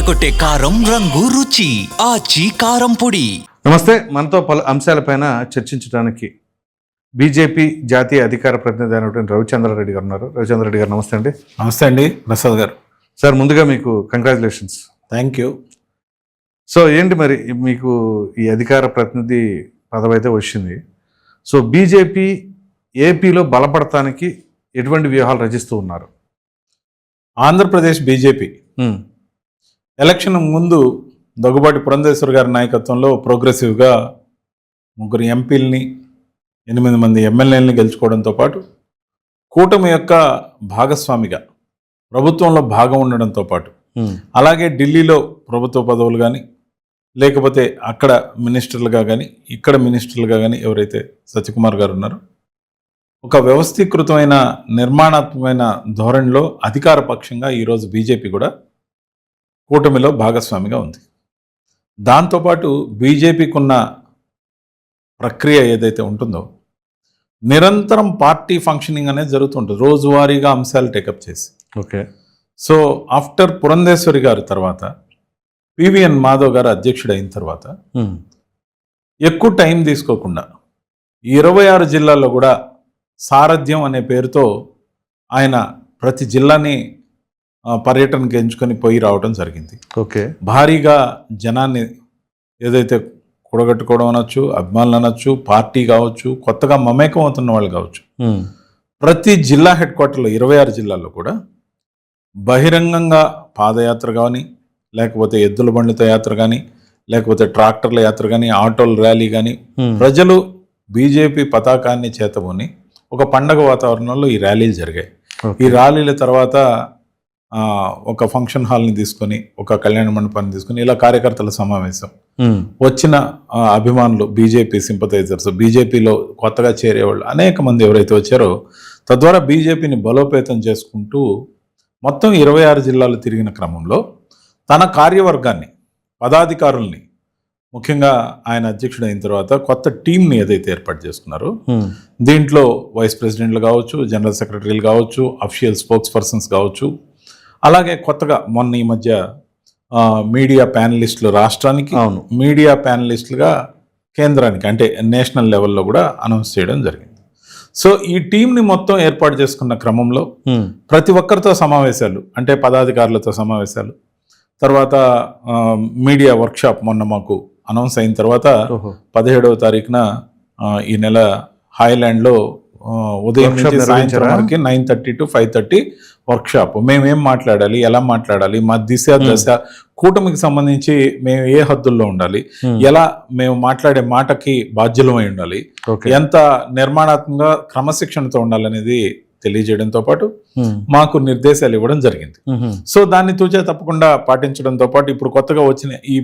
అదరకొట్టే కారం రంగు రుచి ఆచి కారం పొడి. నమస్తే మనతో పలు అంశాలపైన చర్చించడానికి బీజేపీ జాతీయ అధికార ప్రతినిధి అయినటువంటి రవిచంద్రారెడ్డి గారు ఉన్నారు. రవిచంద్రారెడ్డి గారు నమస్తే అండి. నమస్తే అండి ప్రసాద్ గారు. సార్ ముందుగా మీకు కంగ్రాచులేషన్స్ థ్యాంక్ యూ సో ఏంటి మరి మీకు ఈ అధికార ప్రతినిధి పదవి అయితే వచ్చింది. సో బీజేపీ ఏపీలో బలపడటానికి ఎటువంటి వ్యూహాలు రచిస్తూ ఉన్నారు? ఆంధ్రప్రదేశ్ బీజేపీ ఎలక్షన్ ముందు దగ్గుబాటి పురంధేశ్వర్ గారి నాయకత్వంలో ప్రోగ్రెసివ్గా ముగ్గురు ఎంపీలని ఎనిమిది మంది ఎమ్మెల్యేలని గెలుచుకోవడంతో పాటు కూటమి యొక్క భాగస్వామిగా ప్రభుత్వంలో భాగం ఉండడంతో పాటు అలాగే ఢిల్లీలో ప్రభుత్వ పదవులు కానీ లేకపోతే అక్కడ మినిస్టర్లుగా కానీ ఇక్కడ మినిస్టర్లుగా కానీ ఎవరైతే సత్యకుమార్ గారు ఉన్నారో ఒక వ్యవస్థీకృతమైన నిర్మాణాత్మకమైన ధోరణిలో అధికార పక్షంగా ఈరోజు బీజేపీ కూడా కూటమిలో భాగస్వామిగా ఉంది. దాంతోపాటు బీజేపీకి ఉన్న ప్రక్రియ ఏదైతే ఉంటుందో నిరంతరం పార్టీ ఫంక్షనింగ్ అనేది జరుగుతుంటుంది. రోజువారీగా అంశాలు టేకప్ చేసి. ఓకే. సో ఆఫ్టర్ పురంధేశ్వరి గారి తర్వాత పివిఎన్ మాధవ్ గారు అధ్యక్షుడు అయిన తర్వాత ఎక్కువ టైం తీసుకోకుండా ఇరవై ఆరు జిల్లాల్లో కూడా సారథ్యం అనే పేరుతో ఆయన ప్రతి జిల్లాని పర్యటనకి ఎంచుకొని పోయి రావడం జరిగింది. ఓకే. భారీగా జనాన్ని ఏదైతే కూడగట్టుకోవడం అనొచ్చు అభిమానులు అనొచ్చు పార్టీ కావచ్చు కొత్తగా మమేకం అవుతున్న వాళ్ళు కావచ్చు. ప్రతి జిల్లా హెడ్ క్వార్టర్లో ఇరవై ఆరు జిల్లాల్లో కూడా బహిరంగంగా పాదయాత్ర కానీ లేకపోతే ఎద్దుల బండితో యాత్ర కానీ లేకపోతే ట్రాక్టర్ల యాత్ర కానీ ఆటోల ర్యాలీ కానీ ప్రజలు బీజేపీ పతాకాన్ని చేతబోని ఒక పండగ వాతావరణంలో ఈ ర్యాలీలు జరిగాయి. ఈ ర్యాలీల తర్వాత ఒక ఫంక్షన్ హాల్ని తీసుకొని ఒక కళ్యాణ మండపాన్ని తీసుకొని ఇలా కార్యకర్తల సమావేశం. వచ్చిన అభిమానులు బీజేపీ సింపథైజర్స్ బీజేపీలో కొత్తగా చేరేవాళ్ళు అనేక మంది ఎవరైతే వచ్చారో తద్వారా బీజేపీని బలోపేతం చేసుకుంటూ మొత్తం ఇరవై ఆరు జిల్లాలు తిరిగిన క్రమంలో తన కార్యవర్గాన్ని పదాధికారుల్ని ముఖ్యంగా ఆయన అధ్యక్షుడు అయిన తర్వాత కొత్త టీంని ఏదైతే ఏర్పాటు చేసుకున్నారో దీంట్లో వైస్ ప్రెసిడెంట్లు కావచ్చు జనరల్ సెక్రటరీలు కావచ్చు అఫిషియల్ స్పోక్స్ పర్సన్స్ కావచ్చు అలాగే కొత్తగా మొన్న ఈ మధ్య మీడియా ప్యానలిస్టులు రాష్ట్రానికి అవును. మీడియా ప్యానలిస్టులుగా కేంద్రానికి అంటే నేషనల్ లెవెల్లో కూడా అనౌన్స్ చేయడం జరిగింది. సో ఈ టీంని మొత్తం ఏర్పాటు చేసుకున్న క్రమంలో ప్రతి ఒక్కరితో సమావేశాలు అంటే పదాధికారులతో సమావేశాలు తర్వాత మీడియా వర్క్షాప్ మొన్న మాకు అనౌన్స్ అయిన తర్వాత పదిహేడవ తారీఖున ఈ నెల హాయ్లాండ్లో ఉదయం నుంచి సాయంత్రం? వరకు nine thirty to five thirty workshop. మేమేం మాట్లాడాలి? ఎలా మాట్లాడాలి? మా దిశ దశ కూటమికి సంబంధించి మేము ఏ హద్దుల్లో ఉండాలి? Hmm. ఎలా మేము మాట్లాడే మాటకి బాధ్యులమై ఉండాలి? ఎంత నిర్మాణాత్మకంగా క్రమశిక్షణతో ఉండాలనేది తెలియజేయడంతో పాటు ఉమ్, మాకు నిర్దేశాలు ఇవ్వడం జరిగింది. సో దాన్ని తూచే తప్పకుండా పాటించడంతో పాటు ఇప్పుడు కొత్తగా వచ్చిన ఈ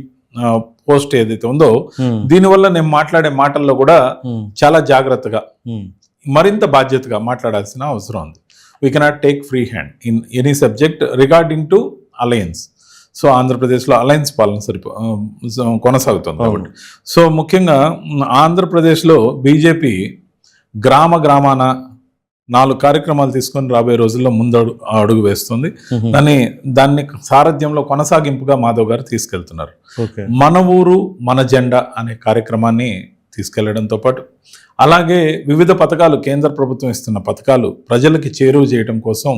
పోస్ట్ ఏదైతే ఉందో దీనివల్ల నేను మాట్లాడే మాటల్లో కూడా చాలా జాగ్రత్తగా మరింత బాధ్యతగా మాట్లాడాల్సిన అవసరం ఉంది. We cannot take free hand in any subject regarding to alliance so ఆంధ్రప్రదేశ్లో అలయన్స్ పాలన సరిపో కొనసాగుతుంది కాబట్టి. సో ముఖ్యంగా ఆంధ్రప్రదేశ్లో బీజేపీ గ్రామ గ్రామాన నాలుగు కార్యక్రమాలు తీసుకొని రాబోయే రోజుల్లో ముందు అడుగు వేస్తుంది. దాన్ని దాన్ని సారథ్యంలో కొనసాగింపుగా మాధవ్ గారు తీసుకెళ్తున్నారు. ఓకే. మన ఊరు మన జెండా అనే కార్యక్రమాన్ని తీసుకెళ్ళడంతో పాటు అలాగే వివిధ పథకాలు కేంద్ర ప్రభుత్వం ఇస్తున్న పథకాలు ప్రజలకి చేరువ చేయడం కోసం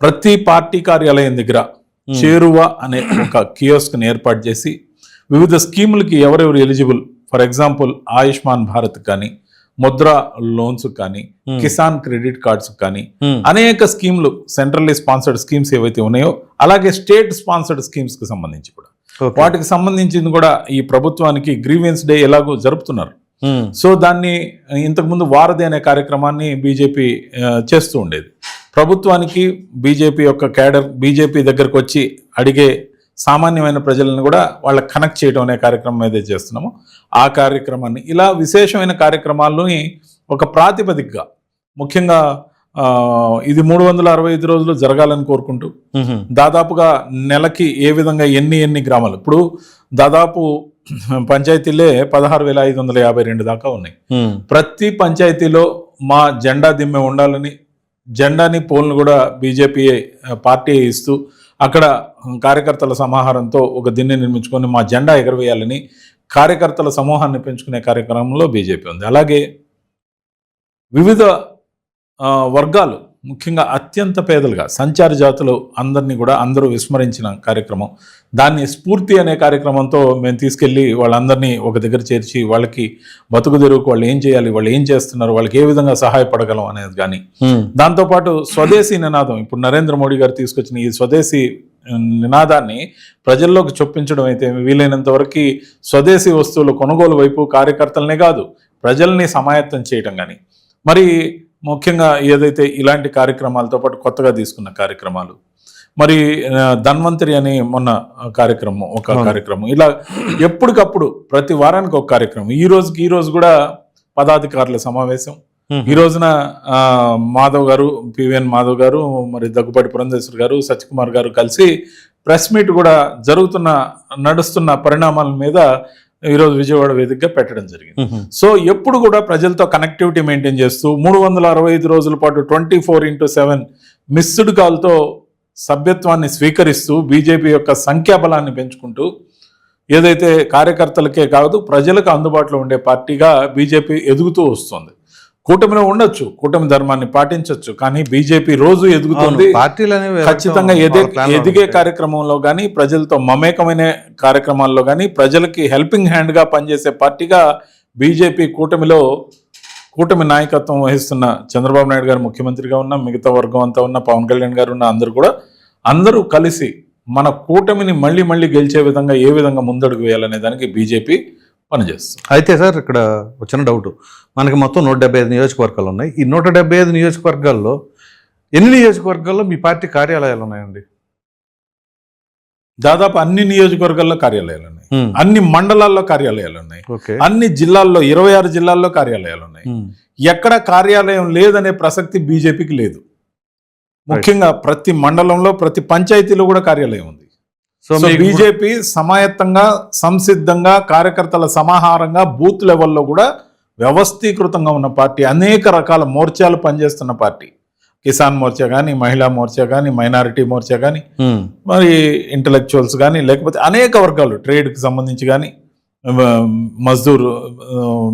ప్రతి పార్టీ కార్యాలయం దగ్గర చేరువ అనే ఒక కియోస్క్ని ఏర్పాటు చేసి వివిధ స్కీములకి ఎవరెవరు eligible for example Ayushman Bharat కానీ ముద్రా లోన్స్ కానీ. కిసాన్ క్రెడిట్ కార్డ్స్ కానీ అనేక స్కీమ్లు సెంట్రల్లీ స్పాన్సర్డ్ స్కీమ్స్ ఏవైతే ఉన్నాయో అలాగే స్టేట్ స్పాన్సర్డ్ స్కీమ్స్కి సంబంధించి కూడా. వాటికి సంబంధించింది కూడా ఈ ప్రభుత్వానికి గ్రీవెన్స్ డే ఎలాగో జరుపుతున్నారు. సో దాన్ని ఇంతకుముందు వారధి అనే కార్యక్రమాన్ని బీజేపీ చేస్తూ ఉండేది. ప్రభుత్వానికి బీజేపీ యొక్క క్యాడర్ బీజేపీ దగ్గరకు వచ్చి అడిగే సామాన్యమైన ప్రజలను కూడా వాళ్ళకి కనెక్ట్ చేయడం అనే కార్యక్రమం ఏదైతే చేస్తున్నామో. ఆ కార్యక్రమాన్ని ఇలా విశేషమైన కార్యక్రమాలని ఒక ప్రాతిపదికగా ముఖ్యంగా ఇది మూడు వందల అరవై ఐదు రోజులు జరగాలని కోరుకుంటూ దాదాపుగా నెలకి ఏ విధంగా ఎన్ని ఎన్ని గ్రామాలు? ఇప్పుడు దాదాపు పంచాయతీలే పదహారు వేల ఐదు వందల యాభై రెండు దాకా ఉన్నాయి. ప్రతి పంచాయతీలో మా జెండా దిమ్మె ఉండాలని జెండాని పోల్ను కూడా బీజేపీ పార్టీ ఇస్తూ అక్కడ కార్యకర్తల సమాహారంతో ఒక దిన్ని నిర్మించుకొని మా జెండా ఎగరవేయాలని కార్యకర్తల సమూహాన్ని పెంచుకునే కార్యక్రమంలో బీజేపీ ఉంది. అలాగే వివిధ వర్గాలు ముఖ్యంగా అత్యంత పేదలుగా సంచారి జాతులు అందరినీ కూడా అందరూ విస్మరించిన కార్యక్రమం. దాన్ని స్ఫూర్తి అనే కార్యక్రమంతో మేము తీసుకెళ్ళి వాళ్ళందరినీ ఒక దగ్గర చేర్చి వాళ్ళకి బతుకు తెరువుకు వాళ్ళు ఏం చేయాలి వాళ్ళు ఏం చేస్తున్నారు వాళ్ళకి ఏ విధంగా సహాయపడగలం అనేది కానీ. దాంతోపాటు స్వదేశీ నినాదం. ఇప్పుడు నరేంద్ర మోడీ గారు తీసుకొచ్చిన ఈ స్వదేశీ నినాదాన్ని ప్రజల్లోకి చొప్పించడం అయితే వీలైనంత వరకు స్వదేశీ వస్తువుల కొనుగోలు వైపు కార్యకర్తలనే కాదు ప్రజల్ని సమాయత్తం చేయటం కానీ. మరి ముఖ్యంగా ఏదైతే ఇలాంటి కార్యక్రమాలతో పాటు కొత్తగా తీసుకున్న కార్యక్రమాలు మరి ధన్వంతరి అని మొన్న కార్యక్రమం ఒక. కార్యక్రమం. ఇలా ఎప్పటికప్పుడు ప్రతి వారానికి ఒక కార్యక్రమం. ఈ రోజుకి ఈ రోజు కూడా పదాధికారుల సమావేశం. ఈ రోజున మాధవ్ గారు పివిఎన్ మాధవ్ గారు మరి దగ్గుపాటి పురంధేశ్వర్ గారు సత్యకుమార్ గారు కలిసి ప్రెస్ మీట్ కూడా జరుగుతున్న నడుస్తున్న పరిణామాల మీద ఈరోజు విజయవాడ వేదికగా పెట్టడం జరిగింది. సో ఎప్పుడు కూడా ప్రజలతో కనెక్టివిటీ మెయింటైన్ చేస్తూ మూడు వందల అరవై ఐదు రోజుల పాటు twenty four into seven missed కాల్తో సభ్యత్వాన్ని స్వీకరిస్తూ బీజేపీ యొక్క సంఖ్యాబలాన్ని పెంచుకుంటూ ఏదైతే కార్యకర్తలకే కాదు ప్రజలకు అందుబాటులో ఉండే పార్టీగా బీజేపీ ఎదుగుతూ వస్తుంది. కూటమిలో ఉండొచ్చు కూటమి ధర్మాన్ని పాటించవచ్చు కానీ బీజేపీ రోజు ఎదుగుతుంది ఖచ్చితంగా ఎదే ఎదిగే. కార్యక్రమంలో కానీ ప్రజలతో మమేకమైన కార్యక్రమాల్లో కానీ ప్రజలకి హెల్పింగ్ హ్యాండ్గా పనిచేసే పార్టీగా బీజేపీ కూటమిలో కూటమి నాయకత్వం వహిస్తున్న చంద్రబాబు నాయుడు గారు ముఖ్యమంత్రిగా ఉన్న మిగతా వర్గం అంతా ఉన్న పవన్ కళ్యాణ్ గారు ఉన్న అందరూ కూడా అందరూ కలిసి మన కూటమిని మళ్ళీ మళ్ళీ గెలిచే విధంగా ఏ విధంగా ముందడుగు వేయాలనే దానికి బీజేపీ పనిచేస్తుంది. అయితే సార్ ఇక్కడ వచ్చిన డౌట్. మనకి మొత్తం నూట డెబ్బై ఐదు నియోజకవర్గాలు ఉన్నాయి. ఈ నూట డెబ్బై ఐదు నియోజకవర్గాల్లో ఎన్ని నియోజకవర్గాల్లో మీ పార్టీ కార్యాలయాలు ఉన్నాయండి? దాదాపు అన్ని నియోజకవర్గాల్లో కార్యాలయాలు ఉన్నాయి. అన్ని మండలాల్లో కార్యాలయాలు ఉన్నాయి. అన్ని జిల్లాల్లో ఇరవై ఆరు జిల్లాల్లో కార్యాలయాలు ఉన్నాయి. ఎక్కడ కార్యాలయం లేదనే ప్రసక్తి బీజేపీకి లేదు. ముఖ్యంగా ప్రతి మండలంలో ప్రతి పంచాయతీలో కూడా కార్యాలయం ఉంది. సో బీజేపీ సమాయత్తంగా సంసిద్ధంగా కార్యకర్తల సమాహారంగా బూత్ లెవెల్లో కూడా వ్యవస్థీకృతంగా ఉన్న పార్టీ అనేక రకాల మోర్చాలు పనిచేస్తున్న పార్టీ. కిసాన్ మోర్చా కానీ మహిళా మోర్చా కానీ మైనారిటీ మోర్చా కానీ ఉమ్, మరి ఇంటలెక్చువల్స్ కానీ లేకపోతే అనేక వర్గాలు ట్రేడ్కి సంబంధించి కానీ మజ్దూర్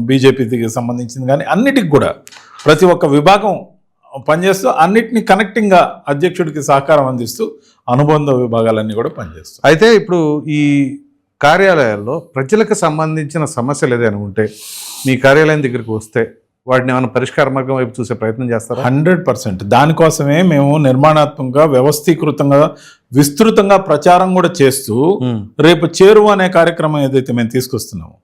బీజేపీకి సంబంధించింది కానీ అన్నిటికి కూడా ప్రతి ఒక్క విభాగం పనిచేస్తూ అన్నిటినీ కనెక్టింగ్గా అధ్యక్షుడికి సహకారం అందిస్తూ అనుబంధ విభాగాలన్నీ కూడా పనిచేస్తాయి అయితే ఇప్పుడు ఈ కార్యాలయాల్లో ప్రజలకు సంబంధించిన సమస్యలు ఏదైనా ఉంటే మీ కార్యాలయం దగ్గరికి వస్తే వాటిని ఏమైనా పరిష్కార మార్గం వైపు చూసే ప్రయత్నం చేస్తారా? Hundred percent. దానికోసమే మేము నిర్మాణాత్మకంగా వ్యవస్థీకృతంగా విస్తృతంగా ప్రచారం కూడా చేస్తూ రేపు చేరువ అనే కార్యక్రమం ఏదైతే మేము తీసుకొస్తున్నామో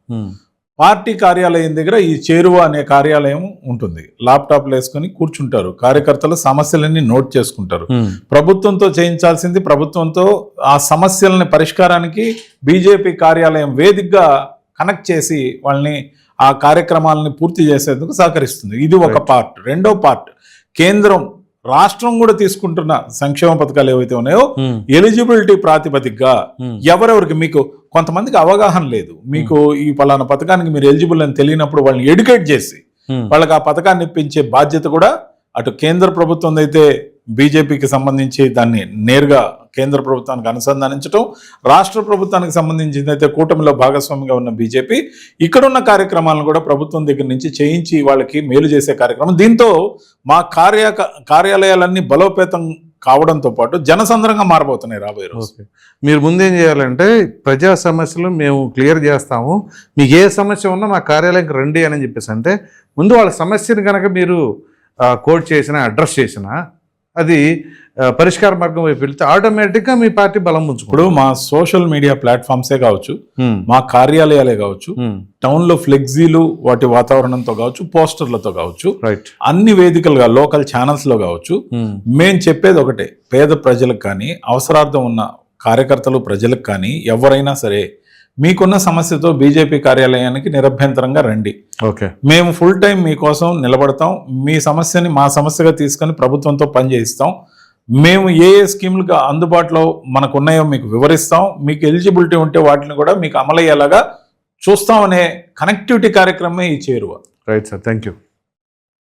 పార్టీ కార్యాలయం దగ్గర ఈ చేరువ అనే కార్యాలయం ఉంటుంది. ల్యాప్టాప్లు వేసుకొని కూర్చుంటారు. కార్యకర్తలు సమస్యలన్నీ నోట్ చేసుకుంటారు. ఉమ్, ప్రభుత్వంతో చేయించాల్సింది ప్రభుత్వంతో ఆ సమస్యలని పరిష్కారానికి బీజేపీ కార్యాలయం వేదికగా కనెక్ట్ చేసి వాళ్ళని ఆ కార్యక్రమాలని పూర్తి చేసేందుకు సహకరిస్తుంది. ఇది ఒక పార్ట్. రెండో పార్ట్. కేంద్రం రాష్ట్రం కూడా తీసుకుంటున్న సంక్షేమ పథకాలు ఏవైతే ఉన్నాయో ఉమ్, ఎలిజిబిలిటీ ప్రాతిపదికగా ఉమ్, ఎవరెవరికి మీకు కొంతమందికి అవగాహన లేదు. మీకు ఈ పలానా పథకానికి మీరు ఎలిజిబుల్ అని తెలియనప్పుడు వాళ్ళని ఎడ్యుకేట్ చేసి వాళ్ళకి ఆ పథకాన్ని ఇప్పించే బాధ్యత కూడా అటు కేంద్ర ప్రభుత్వం అయితే బీజేపీకి సంబంధించి దాన్ని నేరుగా కేంద్ర ప్రభుత్వానికి అనుసంధానించడం రాష్ట్ర ప్రభుత్వానికి సంబంధించింది అయితే కూటమిలో భాగస్వామిగా ఉన్న బీజేపీ ఇక్కడున్న కార్యక్రమాలను కూడా ప్రభుత్వం దగ్గర నుంచి చేయించి వాళ్ళకి మేలు చేసే కార్యక్రమం. దీంతో మా కార్య కార్యాలయాలన్నీ బలోపేతం కావడంతో పాటు జనసంద్రంగా మారబోతున్నాయి రాబోయే రోజు మీరు ముందేం చేయాలంటే ప్రజా సమస్యలు మేము క్లియర్ చేస్తాము. మీకు ఏ సమస్య ఉన్నా మా కార్యాలయంకి రండి అని చెప్పేసి అంటే ముందు వాళ్ళ సమస్యను కనుక మీరు కోడ్ చేసినా అడ్రస్ చేసినా అది పరిష్కార మార్గం వైపు వెళ్తే ఆటోమేటిక్గా మీ పార్టీ బలం ఇప్పుడు ఉంచుకోడు మా సోషల్ మీడియా ప్లాట్ఫామ్సే కావచ్చు మా కార్యాలయాలే కావచ్చు టౌన్లో ఫ్లెక్సీలు వాటి వాతావరణంతో కావచ్చు పోస్టర్లతో కావచ్చు రైట్ అన్ని వేదికలుగా లోకల్ ఛానల్స్లో కావచ్చు మేం చెప్పేది ఒకటే పేద ప్రజలకు కానీ అవసరార్థం ఉన్న కార్యకర్తలు ప్రజలకు కానీ ఎవరైనా సరే మీకున్న సమస్యతో బీజేపీ కార్యాలయానికి నిరభ్యంతరంగా రండి. ఓకే. మేము ఫుల్ టైం మీకోసం నిలబడతాం. మీ సమస్యని మా సమస్యగా తీసుకొని ప్రభుత్వంతో పనిచేయిస్తాం. మేము ఏ ఏ స్కీములకు అందుబాటులో మనకు ఉన్నాయో మీకు వివరిస్తాం. మీకు ఎలిజిబిలిటీ ఉంటే వాటిని కూడా మీకు అమలయ్యేలాగా చూస్తామనే కనెక్టివిటీ కార్యక్రమమే ఈ చేరువ. Right sir thank you